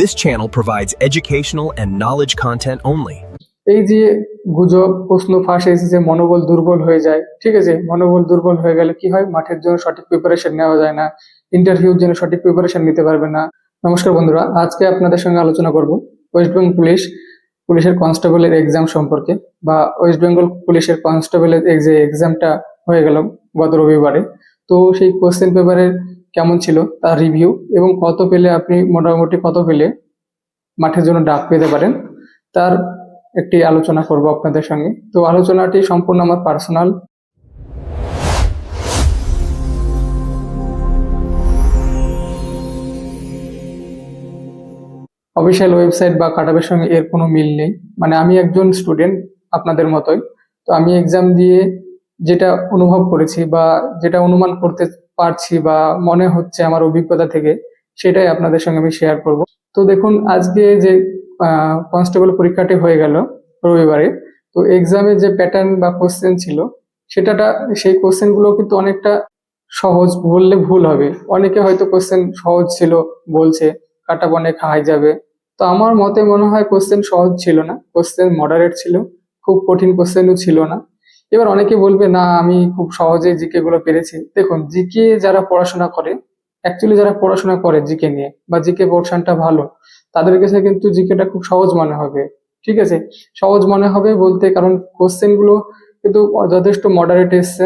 This channel provides educational and knowledge content only. এই যে গুজব, প্রশ্ন ফাঁস এসেছে মনোবল দুর্বল হয়ে যায়, ঠিক আছে? মনোবল দুর্বল হয়ে গেলে কি হয়? মাঠের জন্য সঠিক প্রিপারেশন নেওয়া যায় না ইন্টারভিউর জন্য সঠিক প্রিপারেশন নিতে পারবে না। নমস্কার বন্ধুরা, আজকে আপনাদের সঙ্গে আলোচনা করব ওয়েস্ট বেঙ্গল পুলিশ পুলিশের কনস্টেবলের এক্সাম সম্পর্কে। বা ওয়েস্ট বেঙ্গল পুলিশের কনস্টেবলের যে এক্সামটা হয়ে গেল গত রবিবারে। তো সেই কোশ্চেন পেপারের কেমন ছিল তার রিভিউ এবং কত পেলে আপনি মোটামুটি কত পেলে মাঠের জন্য ডাক পেতে পারেন, তার একটি আলোচনা করব আপনাদের সঙ্গে। তো আলোচনাটি সম্পূর্ণ আমার পার্সোনাল অফিসিয়াল ওয়েবসাইট বা কাটাবের সঙ্গে এর কোনো মিল নেই। মানে আমি একজন স্টুডেন্ট আপনাদের মতোই। তো আমি এক্সাম দিয়ে যেটা অনুভব করেছি বা যেটা অনুমান করতে পারছি বা মনে হচ্ছে আমার অভিজ্ঞতা থেকে, সেটাই আপনাদের সঙ্গে আমি শেয়ার করব। তো দেখুন, আজকে যে কনস্টেবল পরীক্ষাটি হয়ে গেল রবিবারে, তো এক্সামে যে প্যাটার্ন বা কোশ্চেন ছিল, সেটাটা, সেই কোশ্চেনগুলো কিন্তু অনেকটা সহজ, বললে ভুল হবে। অনেকে হয়তো কোশ্চেন সহজ ছিল, বলছে, কাটা অনেক হাই যাবে। তো আমার মতে মনে হয় কোশ্চেন সহজ ছিল না কোশ্চেন মডারেট ছিল, খুব কঠিন কোশ্চেনও ছিল না। এবার অনেকে বলবে, না, আমি খুব সহজে জিকে গুলো পেরেছি। দেখুন, জিকে যারা পড়াশোনা করে অ্যাকচুয়ালি যারা পড়াশোনা করে জিকে নিয়ে বা জিকে পোর্শনটা ভালো, তাদের কাছে কিন্তু জিকেটা খুব সহজ মনে হবে। ঠিক আছে? সহজ মনে হবে বলতে, কারণ কোশ্চেনগুলো কিন্তু যথেষ্ট মডারেট এসছে।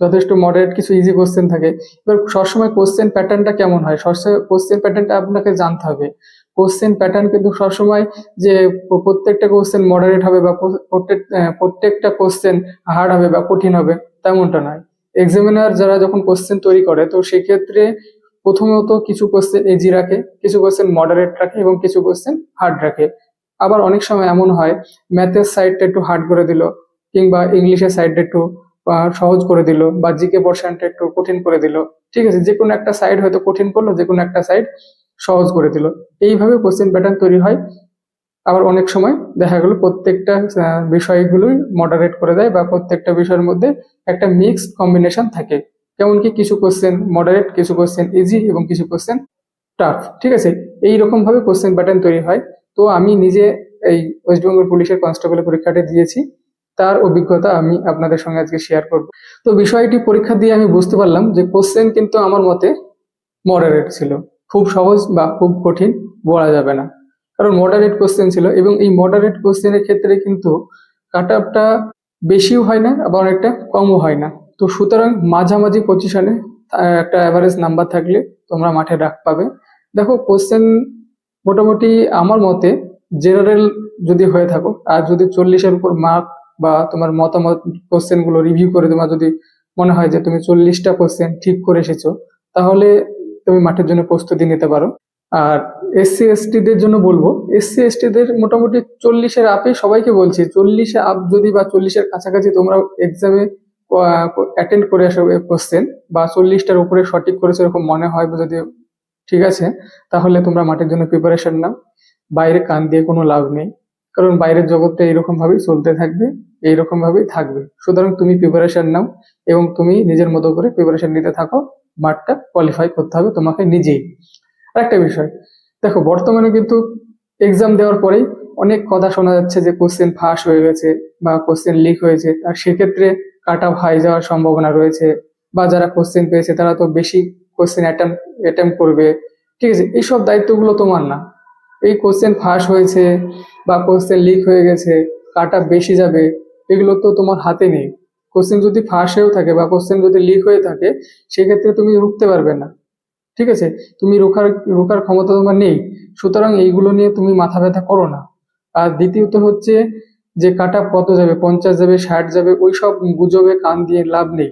যথেষ্ট মডারেট কিছু ইজি কোশ্চেন থাকে। এবার সবসময় কোশ্চেন প্যাটার্নটা কেমন হয়? সবসময় কোশ্চেন প্যাটার্নটা আপনাকে জানতে হবে। কোশ্চেন প্যাটার্ন কিন্তু সবসময় যে প্রত্যেকটা কোশ্চেন মডারেট হবে বা প্রত্যেক- প্রত্যেক প্রত্যেকটা কোশ্চেন হার্ড হবে বা কঠিন হবে, তেমনটা নয়। এক্সামিনার যারা যখন কোশ্চেন তৈরি করে, তো সেক্ষেত্রে প্রথমত কিছু কোশ্চেন ইজি রাখে, কিছু কোশ্চেন মডারেট রাখে এবং কিছু কোশ্চেন হার্ড রাখে। আবার অনেক সময় এমন হয় ম্যাথের সাইডটা একটু হার্ড করে দিল, কিংবা ইংলিশের সাইডটা একটু সহজ করে দিল বা জিকে পোর্শনটা একটু কঠিন করে দিল। ঠিক আছে যে কোনো একটা সাইড হয়তো কঠিন করল যে কোনো একটা সাইড সহজ করে দিল। এইভাবে কোশ্চেন প্যাটার্ন তৈরি হয়। আবার অনেক সময় দেখা গেল প্রত্যেকটা বিষয়গুলোই মডারেট করে দেয় বা প্রত্যেকটা বিষয়ের মধ্যে একটা মিক্সড কম্বিনেশন থাকে। যেমন কি কিছু কোশ্চেন মডারেট কিছু কোশ্চেন ইজি এবং কিছু কোশ্চেন টাফ ঠিক আছে এই রকম ভাবে কোশ্চেন প্যাটার্ন তৈরি হয়। তো আমি নিজে এই ওয়েস্ট বেঙ্গল পুলিশের কনস্টেবল পরীক্ষাটা দিয়েছি। তার অভিজ্ঞতা আমি আপনাদের সঙ্গে আজকে শেয়ার করব। তো বিষয়টি পরীক্ষা দিয়ে আমি বুঝতে পারলাম যে কোশ্চেন কিন্তু আমার মতে মডারেট ছিল। খুব সহজ বা খুব কঠিন বলা যাবে না। কারণ মডারেট কোশ্চেন ছিল এবং এই মডারেট কোশ্চেনের ক্ষেত্রে কিন্তু কাট আপটা বেশিও হয় না, আবার অনেকটা কমও হয় না। তো সুতরাং মাঝামাঝি পজিশনে একটা অ্যাভারেজ নাম্বার থাকলে তোমরা মাঠে ডাক পাবে। দেখো কোশ্চেন মোটামুটি আমার মতে জেনারেল যদি হয়ে থাকো আর যদি চল্লিশের উপর মার্ক বা তোমার মতামত কোশ্চেনগুলো রিভিউ করে তোমার যদি মনে হয় যে তুমি চল্লিশটা কোশ্চেন ঠিক করে এসেছ, তাহলে তুমি মাঠের জন্য প্রস্তুতি নিতে পারো। আর এসসি দের জন্য বলব এসসি দের মোটামুটি চল্লিশের আপে সবাইকে বলছি, চল্লিশে আপ যদি বা চল্লিশের কাছাকাছি তোমরা এক্সামে অ্যাটেন্ড করে আসো কোশ্চেন বা চল্লিশটার উপরে সঠিক করেছ এরকম মনে হয় যদি ঠিক আছে, তাহলে তোমরা মাঠের জন্য প্রিপারেশন নাও। বাইরে কান দিয়ে কোনো লাভ নেই। কারণ বাইরের জগৎটা এরকম ভাবেই চলতে থাকবে এইরকম ভাবেই থাকবে। সুতরাং তুমি প্রিপারেশন নাও এবং তুমি নিজের মতো করে প্রিপারেশন নিতে থাকো, মাঠটা কোয়ালিফাই করতে হবে তোমাকে নিজেই। আর একটা বিষয়, দেখো বর্তমানে কিন্তু এক্সাম দেওয়ার পরেই অনেক কথা শোনা যাচ্ছে যে কোশ্চেন ফাঁস হয়ে গেছে বা কোশ্চেন লিক হয়েছে, আর সেক্ষেত্রে কাট অফ যাওয়ার সম্ভাবনা রয়েছে বা যারা কোশ্চেন পেয়েছে তারা তো বেশি কোশ্চেন অ্যাটেম্প করবে। ঠিক আছে, এইসব দায়িত্বগুলো তোমার না। এই কোশ্চেন ফাঁস হয়েছে বা কোশ্চেন লিক হয়ে গেছে, কাটা বেশি যাবে, এগুলো তো তোমার হাতে নেই। কোশ্চেন যদি ফাঁস হয়েও থাকে বা কোশ্চেন যদি লিক হয়ে থাকে, সেক্ষেত্রে তুমি রুখতে পারবে না। ঠিক আছে? তুমি রোখার রোখার ক্ষমতা তোমার নেই। সুতরাং এইগুলো নিয়ে তুমি মাথা ব্যথা করো না। আর দ্বিতীয়ত হচ্ছে যে কাটা কত যাবে? পঞ্চাশ যাবে, ষাট যাবে ওই সব গুজবে কান দিয়ে লাভ নেই।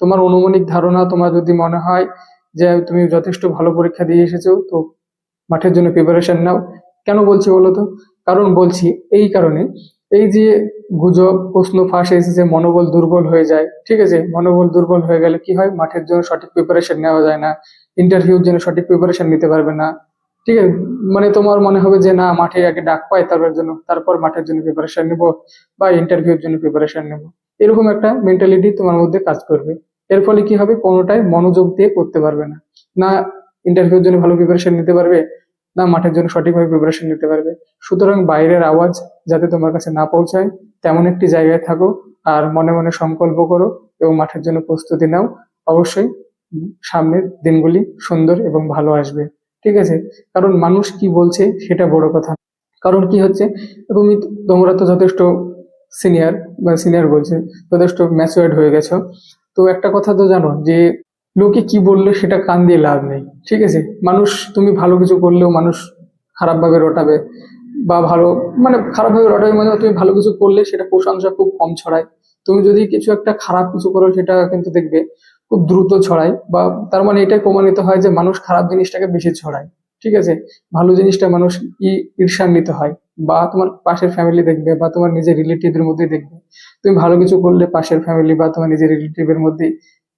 তোমার অনুমানিক ধারণা তোমার যদি মনে হয় যে তুমি যথেষ্ট ভালো পরীক্ষা দিয়ে এসেছ, তো মাঠের জন্য প্রিপারেশন নাও। কেন বলছি বলো তো? কারণ বলছি, এই কারণে। এই যে গুজব, প্রশ্ন ফাঁস এসেছে, মনোবল দুর্বল হয়ে যায়, ঠিক আছে? মনোবল দুর্বল হয়ে গেলে কি হয়? মাঠের জন্য সঠিক প্রিপারেশন নেওয়া যায় না ইন্টারভিউর জন্য সঠিক প্রিপারেশন নিতে পারবে না, ঠিক আছে? মানে তোমার মনে হবে যে, না, মাঠে আগে ডাক পাই তারপর জন্য, তারপর মাঠের জন্য প্রিপারেশন নেব বা ইন্টারভিউর জন্য প্রিপারেশন নেব। এরকম একটা মেন্টালিটি তোমার মধ্যে কাজ করবে। এর ফলে কি হবে? কোনোটাই মনোযোগ দিয়ে করতে পারবে না। না ইন্টারভিউর জন্য ভালো প্রিপারেশন নিতে পারবে না, মাঠের জন্য সঠিকভাবে প্রিপারেশন নিতে পারবে। সুতরাং বাইরের আওয়াজ যাতে তোমার কাছে না পৌঁছায়, তেমন একটি জায়গায় থাকো আর মনে মনে সংকল্প করো এবং মাঠের জন্য প্রস্তুতি নাও। অবশ্যই সামনের দিনগুলি সুন্দর এবং ভালো আসবে। ঠিক আছে? কারণ মানুষ কি বলছে সেটা বড় কথা কারণ কি হচ্ছে? তুমি তোমরা তো যথেষ্ট সিনিয়র বা সিনিয়র বলছে, যথেষ্ট ম্যাচুয়ার্ড হয়ে গেছো। তো একটা কথা তো জানো যে লোকে কি বললে সেটা কান দিয়ে লাভ নেই। ঠিক আছে? মানুষ, তুমি ভালো কিছু করলেও মানুষ খারাপভাবে রটাবে বা ভালো মানে খারাপভাবে রটাবে মানে তুমি ভালো কিছু করলে সেটা প্রশংসা খুব কম ছড়ায়। তুমি যদি কিছু একটা খারাপ কিছু করো সেটা কিন্তু দেখবে খুব দ্রুত ছড়ায় বা তার মানে এটাই প্রমাণিত হয় যে মানুষ খারাপ জিনিসটাকে বেশি ছড়ায়। ঠিক আছে? ভালো জিনিসটা মানুষ ই ঈর্ষান্বিত হয় বা তোমার পাশের ফ্যামিলি দেখবে বা তোমার নিজের রিলেটিভের মধ্যে দেখবে। তুমি ভালো কিছু করলে পাশের ফ্যামিলি বা তোমার নিজের রিলেটিভের মধ্যে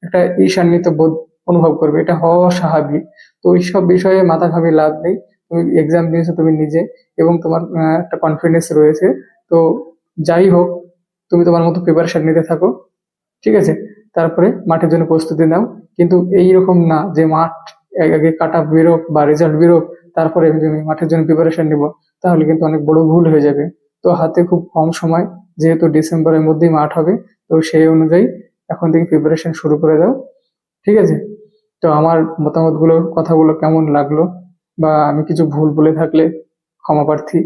একটা ঈর্ষান্বিত বোধ অনুভব করবে, এটা হওয়া স্বাভাবিক তো এইসব বিষয়ে মাথা ঘামিয়ে লাভ নেই। তুমি এক্সাম দিয়েছ তুমি নিজে এবং তোমার একটা কনফিডেন্স রয়েছে। তো যাই হোক, তুমি তোমার মতো প্রিপারেশন নিতে থাকো, ঠিক আছে? তারপরে মাঠের জন্য প্রস্তুতি নাও। কিন্তু এই রকম না যে মাঠ আগে কাটা বেরোক বা রেজাল্ট বেরোক তারপরে তুমি মাঠের জন্য প্রিপারেশন নিব, তাহলে কিন্তু অনেক বড় ভুল হয়ে যাবে। তো হাতে খুব কম সময়, যেহেতু ডিসেম্বরের মধ্যেই মাঠ হবে, তো সেই অনুযায়ী এখন থেকে প্রিপারেশন শুরু করে দাও, ঠিক আছে? তো আমার মতামতগুলো, কথাগুলো কেমন লাগল বা আমি কিছু ভুল বলে থাকলে ক্ষমা প্রার্থী।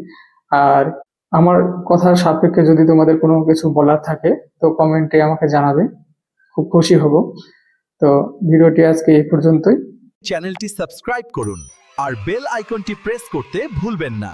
আর আমার কথার সাপেক্ষে যদি তোমাদের কোনো কিছু বলার থাকে, তো কমেন্টে আমাকে জানাবে। খুব খুশি হব। তো ভিডিওটি আজকে এই পর্যন্তই। চ্যানেলটি সাবস্ক্রাইব করুন আর বেল আইকনটি প্রেস করতে ভুলবেন না।